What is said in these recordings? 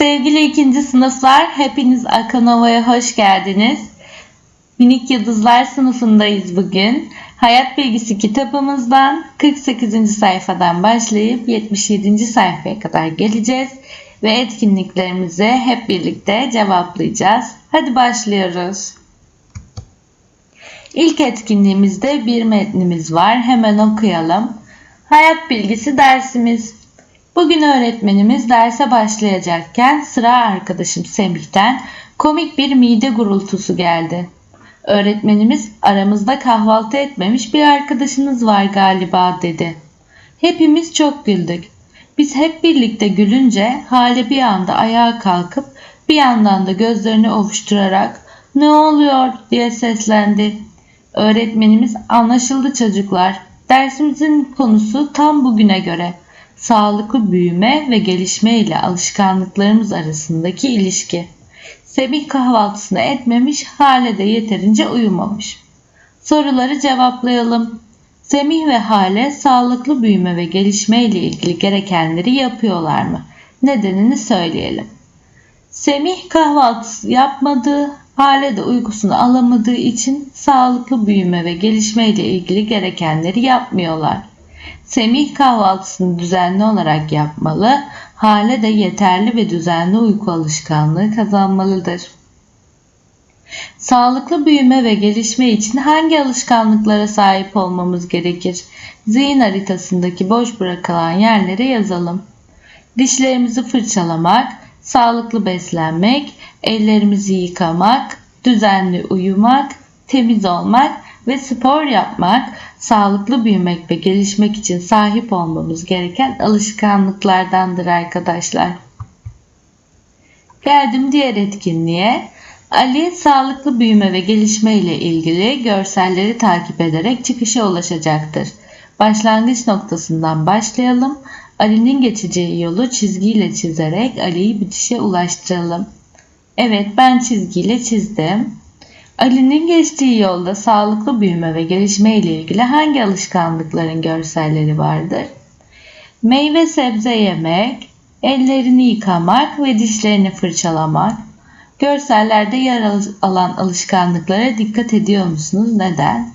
Sevgili ikinci sınıflar, hepiniz Akanova'ya hoş geldiniz. Minik Yıldızlar sınıfındayız bugün. Hayat Bilgisi kitabımızdan 48. sayfadan başlayıp 77. sayfaya kadar geleceğiz ve etkinliklerimizi hep birlikte cevaplayacağız. Hadi başlıyoruz. İlk etkinliğimizde bir metnimiz var. Hemen okuyalım. Hayat bilgisi dersimiz. Bugün öğretmenimiz derse başlayacakken sıra arkadaşım Semih'ten komik bir mide gurultusu geldi. Öğretmenimiz aramızda kahvaltı etmemiş bir arkadaşınız var galiba dedi. Hepimiz çok güldük. Biz hep birlikte gülünce Hale bir anda ayağa kalkıp bir yandan da gözlerini ovuşturarak ne oluyor diye seslendi. Öğretmenimiz anlaşıldı çocuklar. Dersimizin konusu tam bugüne göre sağlıklı büyüme ve gelişme ile alışkanlıklarımız arasındaki ilişki. Semih kahvaltısını etmemiş, Hale de yeterince uyumamış. Soruları cevaplayalım. Semih ve Hale sağlıklı büyüme ve gelişme ile ilgili gerekenleri yapıyorlar mı? Nedenini söyleyelim. Semih kahvaltısı yapmadığı, Hale de uykusunu alamadığı için sağlıklı büyüme ve gelişme ile ilgili gerekenleri yapmıyorlar. Semih kahvaltısını düzenli olarak yapmalı, Hale de yeterli ve düzenli uyku alışkanlığı kazanmalıdır. Sağlıklı büyüme ve gelişme için hangi alışkanlıklara sahip olmamız gerekir? Zihin haritasındaki boş bırakılan yerlere yazalım. Dişlerimizi fırçalamak, sağlıklı beslenmek, ellerimizi yıkamak, düzenli uyumak, temiz olmak ve spor yapmak, sağlıklı büyümek ve gelişmek için sahip olmamız gereken alışkanlıklardandır arkadaşlar. Geldim diğer etkinliğe. Ali sağlıklı büyüme ve gelişme ile ilgili görselleri takip ederek çıkışa ulaşacaktır. Başlangıç noktasından başlayalım. Ali'nin geçeceği yolu çizgiyle çizerek Ali'yi bitişe ulaştıralım. Evet ben çizgiyle çizdim. Ali'nin geçtiği yolda sağlıklı büyüme ve gelişme ile ilgili hangi alışkanlıkların görselleri vardır? Meyve sebze yemek, ellerini yıkamak ve dişlerini fırçalamak. Görsellerde yer alan alışkanlıklara dikkat ediyor musunuz? Neden?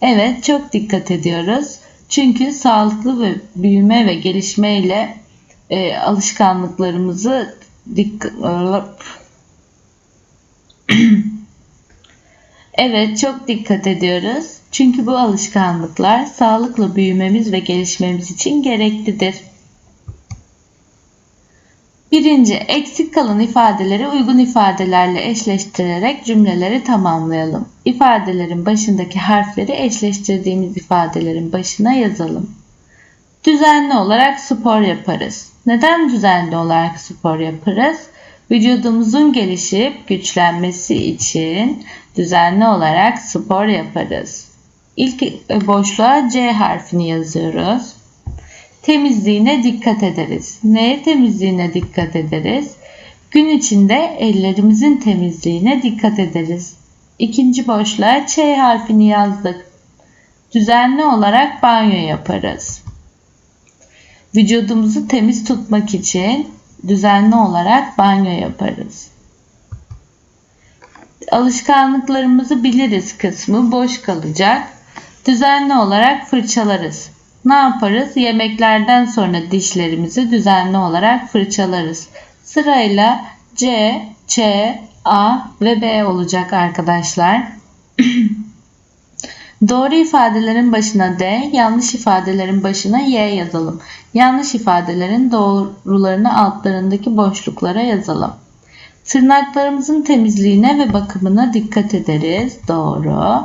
Evet, çok dikkat ediyoruz. Çünkü sağlıklı ve büyüme ve gelişme ile e, alışkanlıklarımızı dikkat Evet, çok dikkat ediyoruz. Çünkü bu alışkanlıklar sağlıklı büyümemiz ve gelişmemiz için gereklidir. Birinci, eksik kalan ifadeleri uygun ifadelerle eşleştirerek cümleleri tamamlayalım. İfadelerin başındaki harfleri eşleştirdiğimiz ifadelerin başına yazalım. Düzenli olarak spor yaparız. Neden düzenli olarak spor yaparız? Vücudumuzun gelişip güçlenmesi için düzenli olarak spor yaparız. İlk boşluğa C harfini yazıyoruz. Temizliğine dikkat ederiz. Neye temizliğine dikkat ederiz? Gün içinde ellerimizin temizliğine dikkat ederiz. İkinci boşluğa Ç harfini yazdık. Düzenli olarak banyo yaparız. Vücudumuzu temiz tutmak için düzenli olarak banyo yaparız. Alışkanlıklarımızı biliriz kısmı boş kalacak. Düzenli olarak fırçalarız. Ne yaparız? Yemeklerden sonra dişlerimizi düzenli olarak fırçalarız. Sırayla C, Ç, A ve B olacak arkadaşlar. Doğru ifadelerin başına D, yanlış ifadelerin başına Y yazalım. Yanlış ifadelerin doğrularını altlarındaki boşluklara yazalım. Tırnaklarımızın temizliğine ve bakımına dikkat ederiz. Doğru.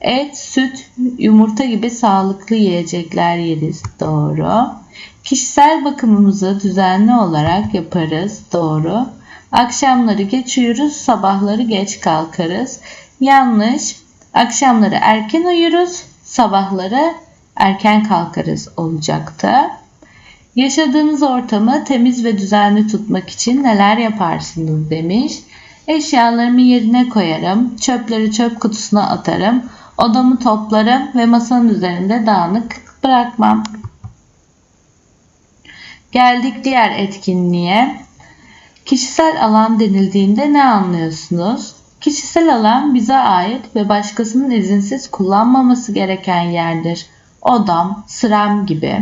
Et, süt, yumurta gibi sağlıklı yiyecekler yeriz. Doğru. Kişisel bakımımızı düzenli olarak yaparız. Doğru. Akşamları geç uyuruz, sabahları geç kalkarız. Yanlış. Akşamları erken uyuruz, sabahları erken kalkarız olacaktı. Yaşadığınız ortamı temiz ve düzenli tutmak için neler yaparsınız demiş. Eşyalarımı yerine koyarım, çöpleri çöp kutusuna atarım, odamı toplarım ve masanın üzerinde dağınık bırakmam. Geldik diğer etkinliğe. Kişisel alan denildiğinde ne anlıyorsunuz? Kişisel alan bize ait ve başkasının izinsiz kullanmaması gereken yerdir. Odam, sıram gibi.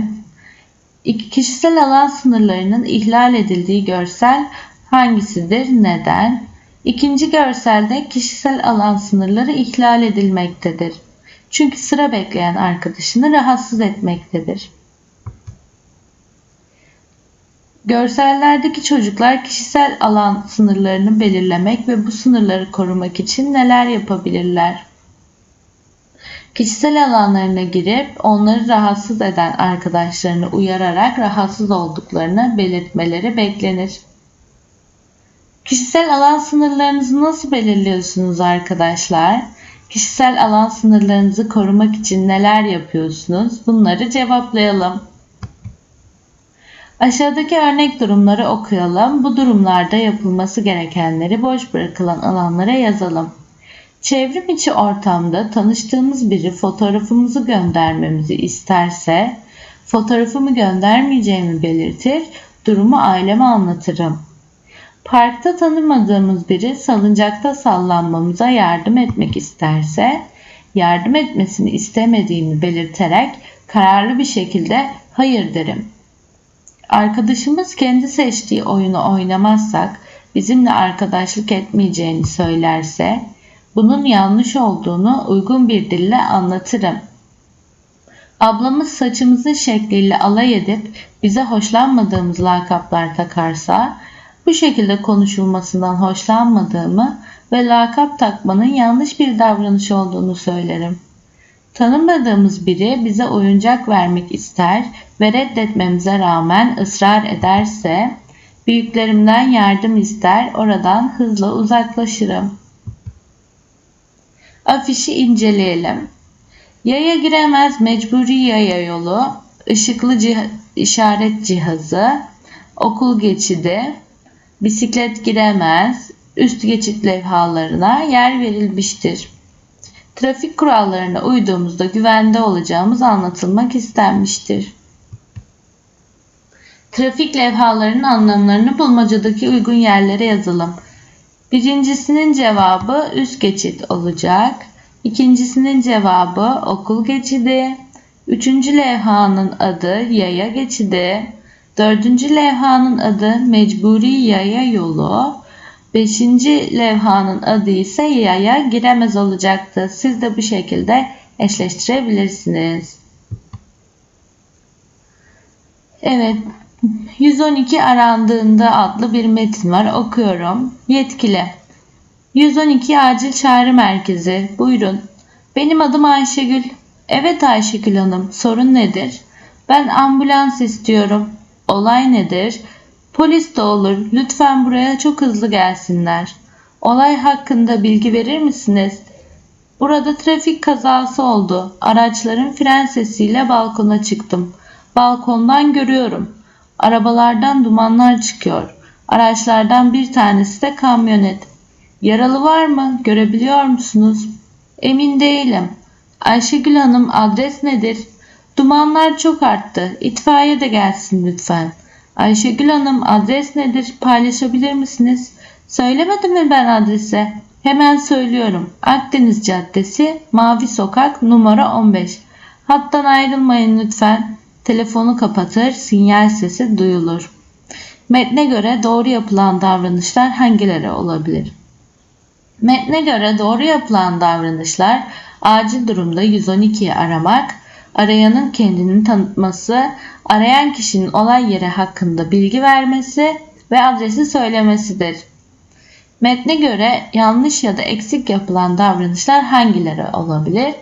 İki kişisel alan sınırlarının ihlal edildiği görsel hangisidir? Neden? İkinci görselde kişisel alan sınırları ihlal edilmektedir. Çünkü sıra bekleyen arkadaşını rahatsız etmektedir. Görsellerdeki çocuklar kişisel alan sınırlarını belirlemek ve bu sınırları korumak için neler yapabilirler? Kişisel alanlarına girip onları rahatsız eden arkadaşlarını uyararak rahatsız olduklarını belirtmeleri beklenir. Kişisel alan sınırlarınızı nasıl belirliyorsunuz arkadaşlar? Kişisel alan sınırlarınızı korumak için neler yapıyorsunuz? Bunları cevaplayalım. Aşağıdaki örnek durumları okuyalım. Bu durumlarda yapılması gerekenleri boş bırakılan alanlara yazalım. Çevrim içi ortamda tanıştığımız biri fotoğrafımızı göndermemizi isterse, fotoğrafımı göndermeyeceğimi belirtir, durumu aileme anlatırım. Parkta tanımadığımız biri salıncakta sallanmamıza yardım etmek isterse, yardım etmesini istemediğimi belirterek kararlı bir şekilde hayır derim. Arkadaşımız kendi seçtiği oyunu oynamazsak bizimle arkadaşlık etmeyeceğini söylerse bunun yanlış olduğunu uygun bir dille anlatırım. Ablamız saçımızın şekliyle alay edip bize hoşlanmadığımız lakaplar takarsa bu şekilde konuşulmasından hoşlanmadığımı ve lakap takmanın yanlış bir davranış olduğunu söylerim. Tanımadığımız biri bize oyuncak vermek ister ve reddetmemize rağmen ısrar ederse büyüklerimden yardım ister oradan hızla uzaklaşırım. Afişi inceleyelim. Yaya giremez mecburi yaya yolu, ışıklı cih işaret cihazı, okul geçidi, bisiklet giremez, üst geçit levhalarına yer verilmiştir. Trafik kurallarına uyduğumuzda güvende olacağımız anlatılmak istenmiştir. Trafik levhalarının anlamlarını bulmacadaki uygun yerlere yazalım. Birincisinin cevabı üst geçit olacak. İkincisinin cevabı okul geçidi. Üçüncü levhanın adı yaya geçidi. Dördüncü levhanın adı mecburi yaya yolu. Beşinci levhanın adı ise yaya giremez olacaktı. Siz de bu şekilde eşleştirebilirsiniz. Evet, 112 arandığında adlı bir metin var. Okuyorum. Yetkili. 112 acil çağrı merkezi. Buyurun. Benim adım Ayşegül. Evet Ayşegül Hanım. Sorun nedir? Ben ambulans istiyorum. Olay nedir? Polis de olur. Lütfen buraya çok hızlı gelsinler. Olay hakkında bilgi verir misiniz? Burada trafik kazası oldu. Araçların fren sesiyle balkona çıktım. Balkondan görüyorum. Arabalardan dumanlar çıkıyor. Araçlardan bir tanesi de kamyonet. Yaralı var mı? Görebiliyor musunuz? Emin değilim. Ayşegül Hanım adres nedir? Dumanlar çok arttı. İtfaiye de gelsin lütfen. Ayşegül Hanım adres nedir? Paylaşabilir misiniz? Söylemedim mi ben adrese? Hemen söylüyorum. Akdeniz Caddesi, Mavi Sokak, numara 15. Hattan ayrılmayın lütfen. Telefonu kapatır, sinyal sesi duyulur. Metne göre doğru yapılan davranışlar hangileri olabilir? Metne göre doğru yapılan davranışlar acil durumda 112'yi aramak, arayanın kendini tanıtması, arayan kişinin olay yeri hakkında bilgi vermesi ve adresi söylemesidir. Metne göre yanlış ya da eksik yapılan davranışlar hangileri olabilir?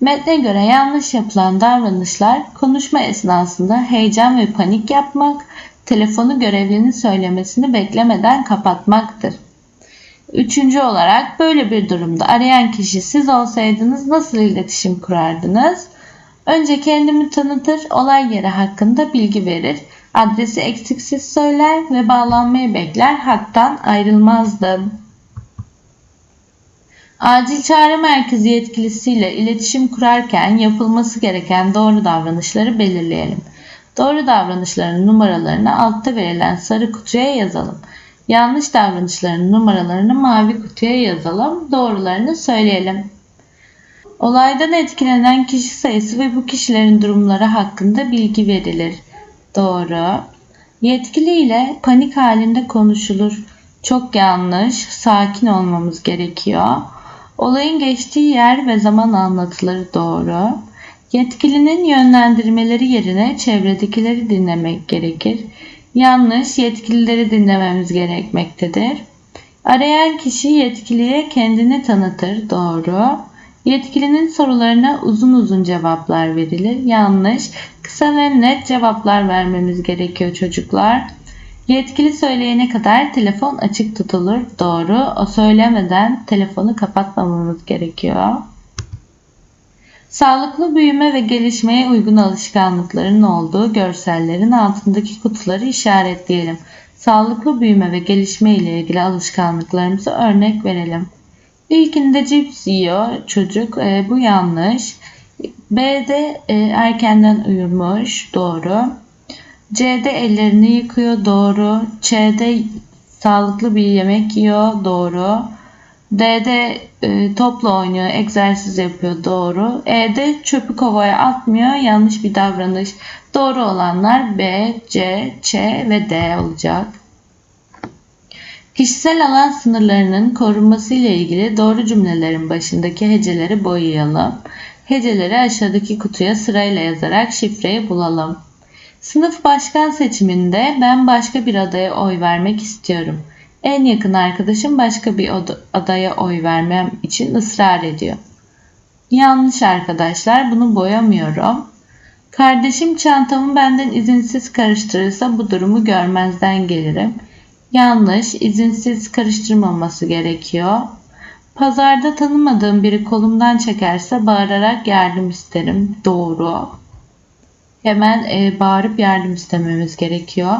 Metne göre yanlış yapılan davranışlar konuşma esnasında heyecan ve panik yapmak, telefonu görevlinin söylemesini beklemeden kapatmaktır. Üçüncü olarak böyle bir durumda arayan kişi siz olsaydınız nasıl iletişim kurardınız? Önce kendimi tanıtır, olay yeri hakkında bilgi verir, adresi eksiksiz söyler ve bağlanmayı bekler, hattan ayrılmazdım. Acil çağrı merkezi yetkilisiyle iletişim kurarken yapılması gereken doğru davranışları belirleyelim. Doğru davranışların numaralarını altta verilen sarı kutuya yazalım. Yanlış davranışların numaralarını mavi kutuya yazalım. Doğrularını söyleyelim. Olaydan etkilenen kişi sayısı ve bu kişilerin durumları hakkında bilgi verilir. Doğru. Yetkili ile panik halinde konuşulur. Çok yanlış. Sakin olmamız gerekiyor. Olayın geçtiği yer ve zaman anlatılır. Doğru. Yetkilinin yönlendirmeleri yerine çevredekileri dinlemek gerekir. Yanlış. Yetkilileri dinlememiz gerekmektedir. Arayan kişi yetkiliye kendini tanıtır. Doğru. Yetkilinin sorularına uzun uzun cevaplar verilir. Yanlış. Kısa ve net cevaplar vermemiz gerekiyor çocuklar. Yetkili söyleyene kadar telefon açık tutulur. Doğru. O söylemeden telefonu kapatmamamız gerekiyor. Sağlıklı büyüme ve gelişmeye uygun alışkanlıkların olduğu görsellerin altındaki kutuları işaretleyelim. Sağlıklı büyüme ve gelişme ile ilgili alışkanlıklarımızı örnek verelim. İlkinde cips yiyor çocuk. E, bu yanlış. B'de e, erkenden uyumuş. Doğru. C'de ellerini yıkıyor. Doğru. C'de sağlıklı bir yemek yiyor. Doğru. D'de e, topla oynuyor, egzersiz yapıyor. Doğru. E'de çöpü kovaya atmıyor. Yanlış bir davranış. Doğru olanlar B, C, Ç ve D olacak. Kişisel alan sınırlarının korunması ile ilgili doğru cümlelerin başındaki heceleri boyayalım. Heceleri aşağıdaki kutuya sırayla yazarak şifreyi bulalım. Sınıf başkan seçiminde ben başka bir adaya oy vermek istiyorum. En yakın arkadaşım başka bir adaya oy vermem için ısrar ediyor. Yanlış arkadaşlar bunu boyamıyorum. Kardeşim çantamı benden izinsiz karıştırırsa bu durumu görmezden gelirim. Yanlış, izinsiz karıştırmaması gerekiyor. Pazarda tanımadığım biri kolumdan çekerse bağırarak yardım isterim. Doğru. Hemen e, bağırıp yardım istememiz gerekiyor.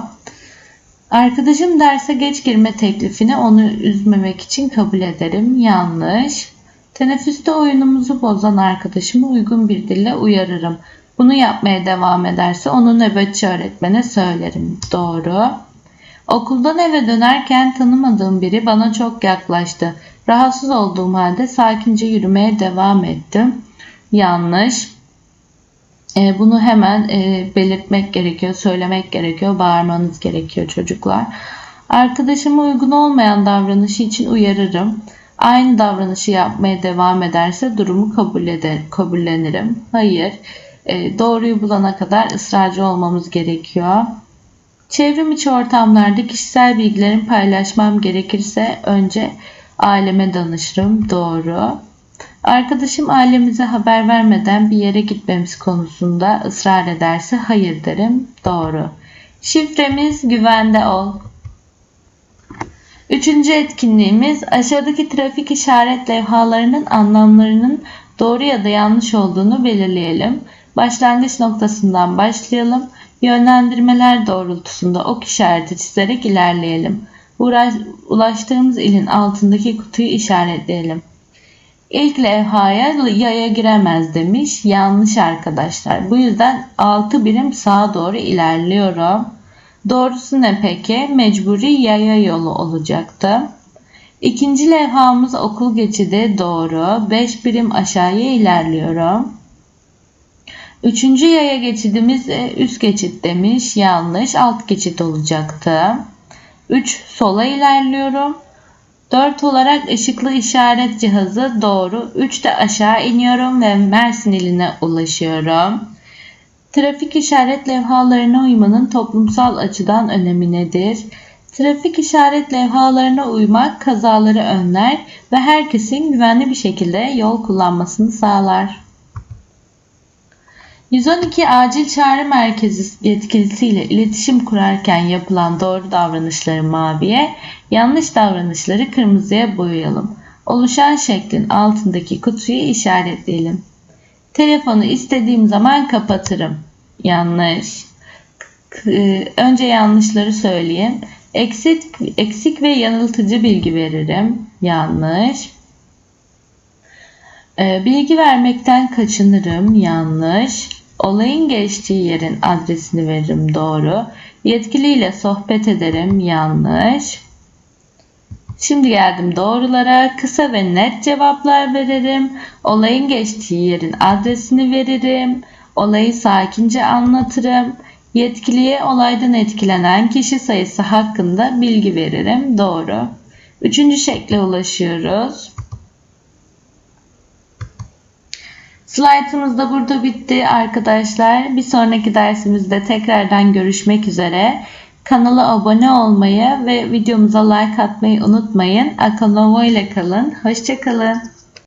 Arkadaşım derse geç girme teklifini onu üzmemek için kabul ederim. Yanlış. Teneffüste oyunumuzu bozan arkadaşımı uygun bir dille uyarırım. Bunu yapmaya devam ederse onu nöbetçi öğretmene söylerim. Doğru. Okuldan eve dönerken tanımadığım biri bana çok yaklaştı. Rahatsız olduğum halde sakince yürümeye devam ettim. Yanlış. E, bunu hemen e, belirtmek gerekiyor, söylemek gerekiyor, bağırmanız gerekiyor çocuklar. Arkadaşıma uygun olmayan davranışı için uyarırım. Aynı davranışı yapmaya devam ederse durumu kabul eder, kabullenirim. Hayır, e, doğruyu bulana kadar ısrarcı olmamız gerekiyor. Çevrim içi ortamlarda kişisel bilgilerimi paylaşmam gerekirse önce aileme danışırım. Doğru. Arkadaşım ailemize haber vermeden bir yere gitmemiz konusunda ısrar ederse hayır derim. Doğru. Şifremiz güvende ol. Üçüncü etkinliğimiz aşağıdaki trafik işaret levhalarının anlamlarının doğru ya da yanlış olduğunu belirleyelim. Başlangıç noktasından başlayalım. Yönlendirmeler doğrultusunda ok işareti çizerek ilerleyelim. Ulaştığımız ilin altındaki kutuyu işaretleyelim. İlk levhaya yaya giremez demiş. Yanlış arkadaşlar. Bu yüzden 6 birim sağa doğru ilerliyorum. Doğrusu ne peki? Mecburi yaya yolu olacaktı. İkinci levhamız okul geçidi doğru. 5 birim aşağıya ilerliyorum. Üçüncü yaya geçidimiz e, üst geçit demiş. Yanlış. Alt geçit olacaktı. 3 sola ilerliyorum. 4 olarak ışıklı işaret cihazı doğru. 3 de aşağı iniyorum ve Mersin iline ulaşıyorum. Trafik işaret levhalarına uymanın toplumsal açıdan önemi nedir? Trafik işaret levhalarına uymak kazaları önler ve herkesin güvenli bir şekilde yol kullanmasını sağlar. 112 Acil Çağrı Merkezi yetkilisiyle iletişim kurarken yapılan doğru davranışları maviye, yanlış davranışları kırmızıya boyayalım. Oluşan şeklin altındaki kutuyu işaretleyelim. Telefonu istediğim zaman kapatırım. Yanlış. E, önce yanlışları söyleyeyim. Eksik, eksik ve yanıltıcı bilgi veririm. Yanlış. E, bilgi vermekten kaçınırım. Yanlış. Olayın geçtiği yerin adresini veririm doğru. Yetkiliyle sohbet ederim yanlış. Şimdi geldim doğrulara. Kısa ve net cevaplar veririm. Olayın geçtiği yerin adresini veririm. Olayı sakince anlatırım. Yetkiliye olaydan etkilenen kişi sayısı hakkında bilgi veririm. Doğru. Üçüncü şekle ulaşıyoruz. Slaytımız da burada bitti arkadaşlar. Bir sonraki dersimizde tekrardan görüşmek üzere. Kanala abone olmayı ve videomuza like atmayı unutmayın. Akonovo ile kalın. Hoşçakalın.